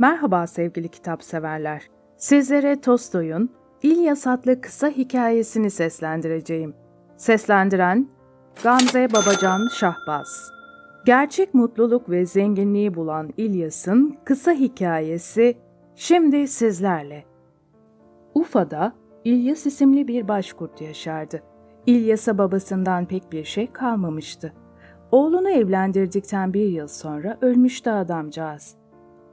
Merhaba sevgili kitap severler. Sizlere Tolstoy'un İlyas adlı kısa hikayesini seslendireceğim. Seslendiren Gamze Babacan Şahbaz. Gerçek mutluluk ve zenginliği bulan İlyas'ın kısa hikayesi şimdi sizlerle. Ufa'da İlyas isimli bir başkurt yaşardı. İlyas'a babasından pek bir şey kalmamıştı. Oğlunu evlendirdikten bir yıl sonra ölmüştü adamcağız.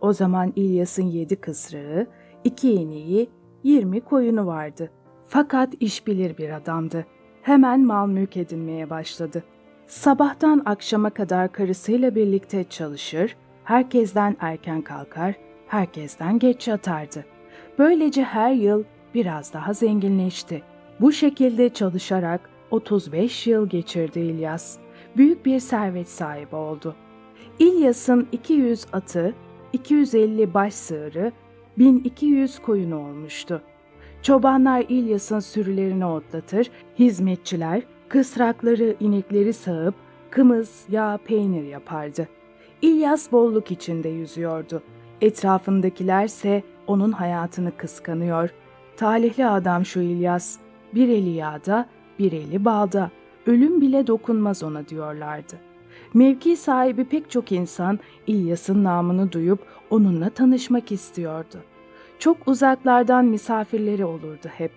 O zaman İlyas'ın yedi kısrağı, iki ineği, yirmi koyunu vardı. Fakat iş bilir bir adamdı. Hemen mal mülk edinmeye başladı. Sabahtan akşama kadar karısıyla birlikte çalışır, herkesten erken kalkar, herkesten geç yatardı. Böylece her yıl biraz daha zenginleşti. Bu şekilde çalışarak 35 yıl geçirdi İlyas. Büyük bir servet sahibi oldu. İlyas'ın 200 atı, 250 baş sığırı, 1200 koyunu olmuştu. Çobanlar İlyas'ın sürülerini otlatır, hizmetçiler kısrakları, inekleri sağıp kımız, yağ, peynir yapardı. İlyas bolluk içinde yüzüyordu. Etrafındakilerse onun hayatını kıskanıyor. Talihli adam şu İlyas, bir eli yağda, bir eli balda. Ölüm bile dokunmaz ona diyorlardı. Mevki sahibi pek çok insan İlyas'ın namını duyup onunla tanışmak istiyordu. Çok uzaklardan misafirleri olurdu hep.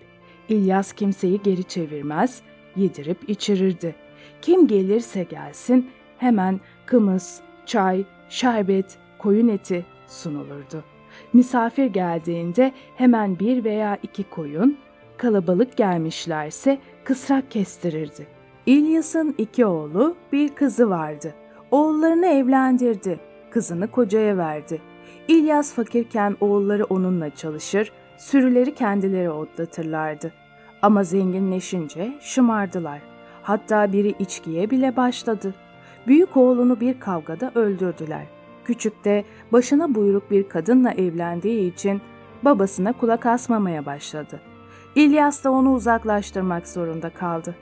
İlyas kimseyi geri çevirmez, yedirip içirirdi. Kim gelirse gelsin hemen kımız, çay, şerbet, koyun eti sunulurdu. Misafir geldiğinde hemen bir veya iki koyun, kalabalık gelmişlerse kısrak kestirirdi. İlyas'ın iki oğlu, bir kızı vardı. Oğullarını evlendirdi, kızını kocaya verdi. İlyas fakirken oğulları onunla çalışır, sürüleri kendileri otlatırlardı. Ama zenginleşince şımardılar. Hatta biri içkiye bile başladı. Büyük oğlunu bir kavgada öldürdüler. Küçük de başına buyruk bir kadınla evlendiği için babasına kulak asmamaya başladı. İlyas da onu uzaklaştırmak zorunda kaldı.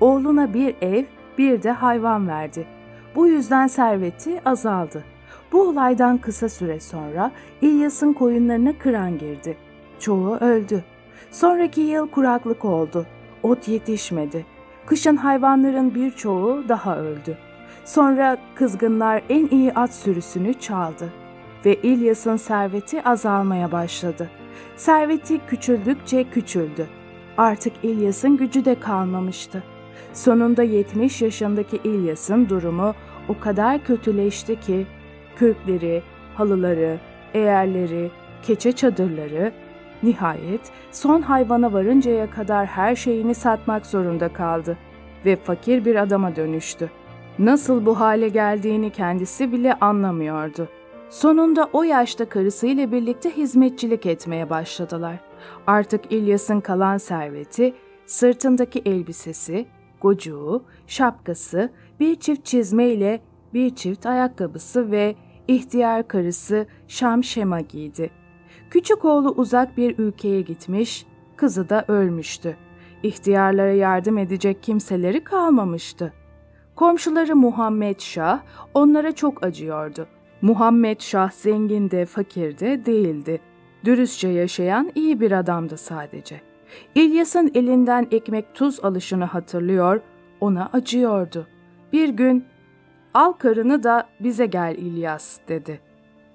Oğluna bir ev, bir de hayvan verdi. Bu yüzden serveti azaldı. Bu olaydan kısa süre sonra İlyas'ın koyunlarına kıran girdi. Çoğu öldü. Sonraki yıl kuraklık oldu. Ot yetişmedi. Kışın hayvanların birçoğu daha öldü. Sonra kızgınlar en iyi at sürüsünü çaldı ve İlyas'ın serveti azalmaya başladı. Serveti küçüldükçe küçüldü. Artık İlyas'ın gücü de kalmamıştı. Sonunda 70 yaşındaki İlyas'ın durumu o kadar kötüleşti ki kürkleri, halıları, eğerleri, keçe çadırları, nihayet son hayvana varıncaya kadar her şeyini satmak zorunda kaldı ve fakir bir adama dönüştü. Nasıl bu hale geldiğini kendisi bile anlamıyordu. Sonunda o yaşta karısıyla birlikte hizmetçilik etmeye başladılar. Artık İlyas'ın kalan serveti, sırtındaki elbisesi, gocuğu, şapkası, bir çift çizme ile bir çift ayakkabısı ve ihtiyar karısı Şam Şema giydi. Küçük oğlu uzak bir ülkeye gitmiş, kızı da ölmüştü. İhtiyarlara yardım edecek kimseleri kalmamıştı. Komşuları Muhammed Şah onlara çok acıyordu. Muhammed Şah zengin de fakir de değildi. Dürüstçe yaşayan iyi bir adamdı sadece. İlyas'ın elinden ekmek tuz alışını hatırlıyor, ona acıyordu. Bir gün Al karını da bize gel İlyas dedi.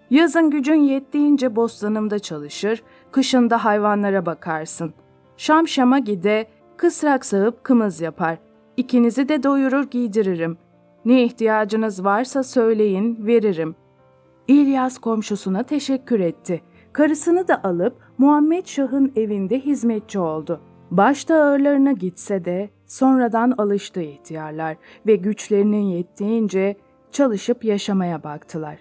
Yazın gücün yettiğince bostanımda çalışır, kışında hayvanlara bakarsın. Şam şama gide, kısrak sağıp kımız yapar. İkinizi de doyurur giydiririm. Ne ihtiyacınız varsa söyleyin, veririm. İlyas komşusuna teşekkür etti. Karısını da alıp Muhammed Şah'ın evinde hizmetçi oldu. Başta ağırlarına gitse de sonradan alıştı ihtiyarlar ve güçlerinin yettiğince çalışıp yaşamaya baktılar.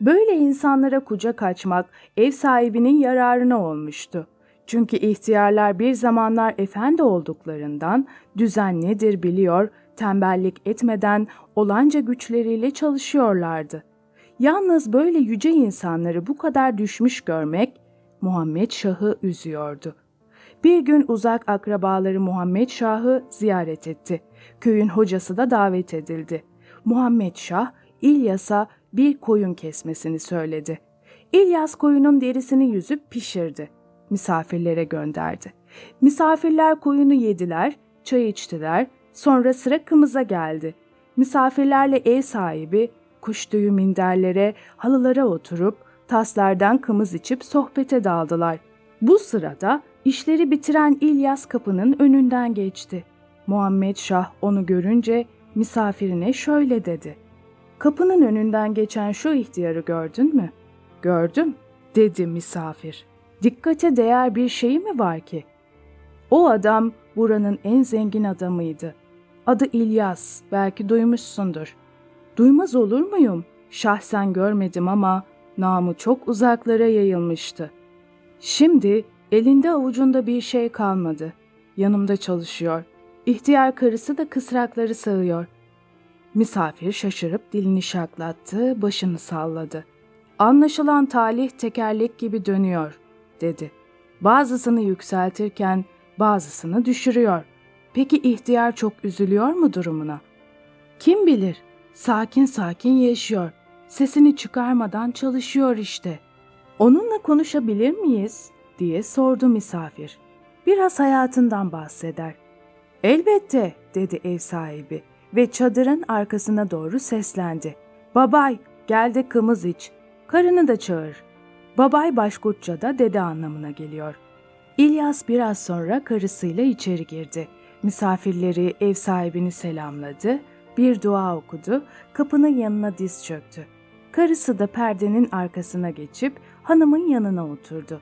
Böyle insanlara kucak açmak ev sahibinin yararına olmuştu. Çünkü ihtiyarlar bir zamanlar efendi olduklarından düzen nedir biliyor, tembellik etmeden olanca güçleriyle çalışıyorlardı. Yalnız böyle yüce insanları bu kadar düşmüş görmek Muhammed Şah'ı üzüyordu. Bir gün uzak akrabaları Muhammed Şah'ı ziyaret etti. Köyün hocası da davet edildi. Muhammed Şah İlyas'a bir koyun kesmesini söyledi. İlyas koyunun derisini yüzüp pişirdi. Misafirlere gönderdi. Misafirler koyunu yediler, çay içtiler, sonra sıra kımıza geldi. Misafirlerle ev sahibi kuş tüyü minderlere, halılara oturup taslardan kımız içip sohbete daldılar. Bu sırada işleri bitiren İlyas kapının önünden geçti. Muhammed Şah onu görünce misafirine şöyle dedi. Kapının önünden geçen şu ihtiyarı gördün mü? Gördüm, dedi misafir. Dikkate değer bir şey mi var ki? O adam buranın en zengin adamıydı. Adı İlyas, belki duymuşsundur. Duymaz olur muyum? Şahsen görmedim ama namı çok uzaklara yayılmıştı. Şimdi elinde avucunda bir şey kalmadı. Yanımda çalışıyor. İhtiyar karısı da kısrakları sağıyor. Misafir şaşırıp dilini şaklattı, başını salladı. Anlaşılan talih tekerlek gibi dönüyor, dedi. Bazısını yükseltirken bazısını düşürüyor. Peki ihtiyar çok üzülüyor mu durumuna? Kim bilir, sakin sakin yaşıyor. Sesini çıkarmadan çalışıyor işte. Onunla konuşabilir miyiz? diye sordu misafir. Biraz hayatından bahseder. Elbette, dedi ev sahibi ve çadırın arkasına doğru seslendi. Babay, gel de kımız iç. Karını da çağır. Babay Başkurtça'da dede anlamına geliyor. İlyas biraz sonra karısıyla içeri girdi. Misafirleri ev sahibini selamladı, bir dua okudu, kapının yanına diz çöktü. Karısı da perdenin arkasına geçip hanımın yanına oturdu.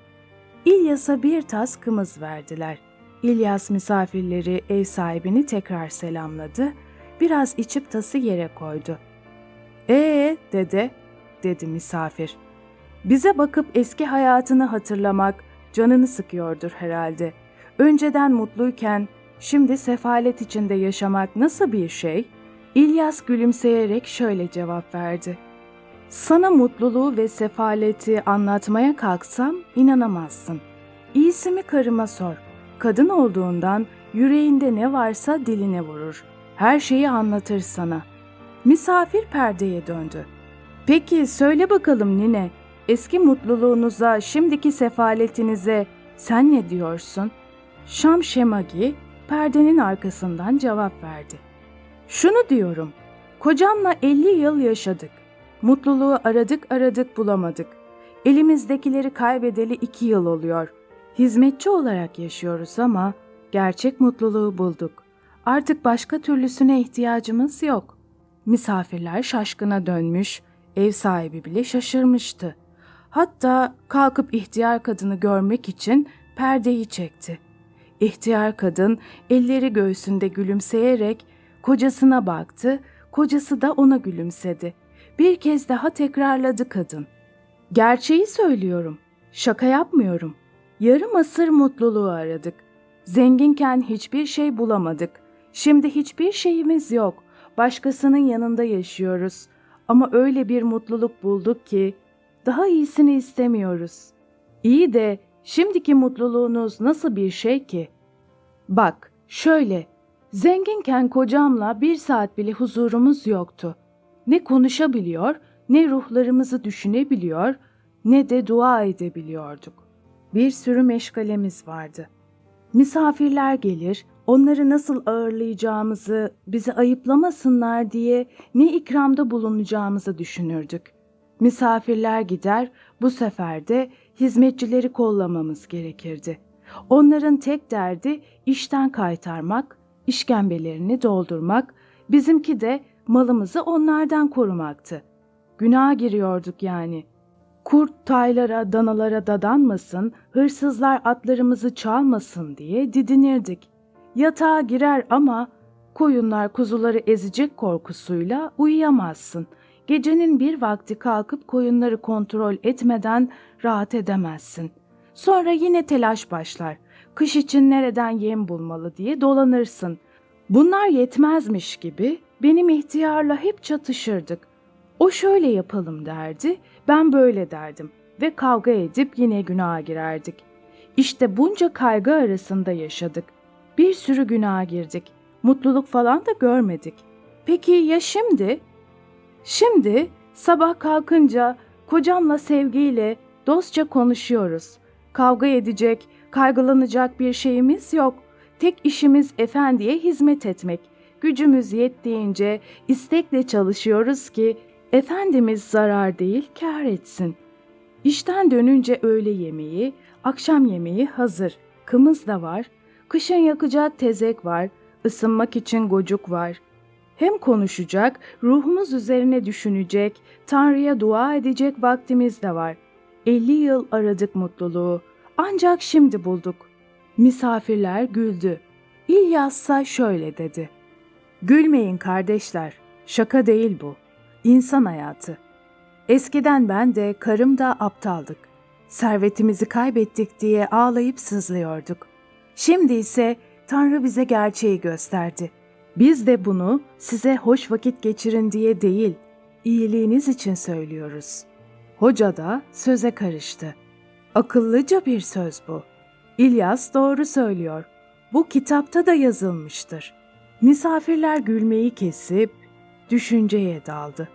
İlyas'a bir tas kımız verdiler. İlyas misafirleri ev sahibini tekrar selamladı, biraz içip tası yere koydu. Ee dede, dedi misafir. Bize bakıp eski hayatını hatırlamak canını sıkıyordur herhalde. Önceden mutluyken şimdi sefalet içinde yaşamak nasıl bir şey? İlyas gülümseyerek şöyle cevap verdi. Sana mutluluğu ve sefaleti anlatmaya kalksam inanamazsın. İyisi mi karıma sor. Kadın olduğundan yüreğinde ne varsa diline vurur. Her şeyi anlatır sana. Misafir perdeye döndü. Peki söyle bakalım nine, eski mutluluğunuza, şimdiki sefaletinize sen ne diyorsun? Şam Şemagi perdenin arkasından cevap verdi. Şunu diyorum, kocamla 50 yıl yaşadık. Mutluluğu aradık aradık bulamadık. Elimizdekileri kaybedeli iki yıl oluyor. Hizmetçi olarak yaşıyoruz ama gerçek mutluluğu bulduk. Artık başka türlüsüne ihtiyacımız yok. Misafirler şaşkına dönmüş, ev sahibi bile şaşırmıştı. Hatta kalkıp ihtiyar kadını görmek için perdeyi çekti. İhtiyar kadın elleri göğsünde gülümseyerek kocasına baktı, kocası da ona gülümsedi. Bir kez daha tekrarladı kadın. Gerçeği söylüyorum, şaka yapmıyorum. Yarım asır mutluluğu aradık. Zenginken hiçbir şey bulamadık. Şimdi hiçbir şeyimiz yok. Başkasının yanında yaşıyoruz. Ama öyle bir mutluluk bulduk ki daha iyisini istemiyoruz. İyi de şimdiki mutluluğunuz nasıl bir şey ki? Bak, şöyle. Zenginken kocamla bir saat bile huzurumuz yoktu. Ne konuşabiliyor, ne ruhlarımızı düşünebiliyor, ne de dua edebiliyorduk. Bir sürü meşgalemiz vardı. Misafirler gelir, onları nasıl ağırlayacağımızı, bizi ayıplamasınlar diye ne ikramda bulunacağımızı düşünürdük. Misafirler gider, bu sefer de hizmetçileri kollamamız gerekirdi. Onların tek derdi işten kaytarmak, işkembelerini doldurmak, bizimki de malımızı onlardan korumaktı. Günaha giriyorduk yani. Kurt taylara, danalara dadanmasın, hırsızlar atlarımızı çalmasın diye didinirdik. Yatağa girer ama koyunlar kuzuları ezecek korkusuyla uyuyamazsın. Gecenin bir vakti kalkıp koyunları kontrol etmeden rahat edemezsin. Sonra yine telaş başlar. Kış için nereden yem bulmalı diye dolanırsın. Bunlar yetmezmiş gibi benim ihtiyarla hep çatışırdık. O şöyle yapalım derdi, ben böyle derdim ve kavga edip yine günaha girerdik. İşte bunca kaygı arasında yaşadık. Bir sürü günaha girdik. Mutluluk falan da görmedik. Peki ya şimdi? Şimdi sabah kalkınca kocamla sevgiyle Dostça konuşuyoruz. Kavga edecek, kaygılanacak bir şeyimiz yok. Tek işimiz efendiye hizmet etmek. Gücümüz yettiğince istekle çalışıyoruz ki Efendimiz zarar değil kâr etsin. İşten dönünce öğle yemeği, akşam yemeği hazır. Kımız da var, kışın yakacak tezek var, ısınmak için gocuk var. Hem konuşacak, ruhumuz üzerine düşünecek, Tanrı'ya dua edecek vaktimiz de var. 50 yıl aradık mutluluğu, ancak şimdi bulduk. Misafirler güldü. İlyassa şöyle dedi. Gülmeyin kardeşler, şaka değil bu. İnsan hayatı. Eskiden ben de karım da aptaldık. Servetimizi kaybettik diye ağlayıp sızlıyorduk. Şimdi ise Tanrı bize gerçeği gösterdi. Biz de bunu size hoş vakit geçirin diye değil, iyiliğiniz için söylüyoruz. Hoca da söze karıştı. Akıllıca bir söz bu. İlyas doğru söylüyor. Bu kitapta da yazılmıştır. Misafirler gülmeyi kesip düşünceye daldı.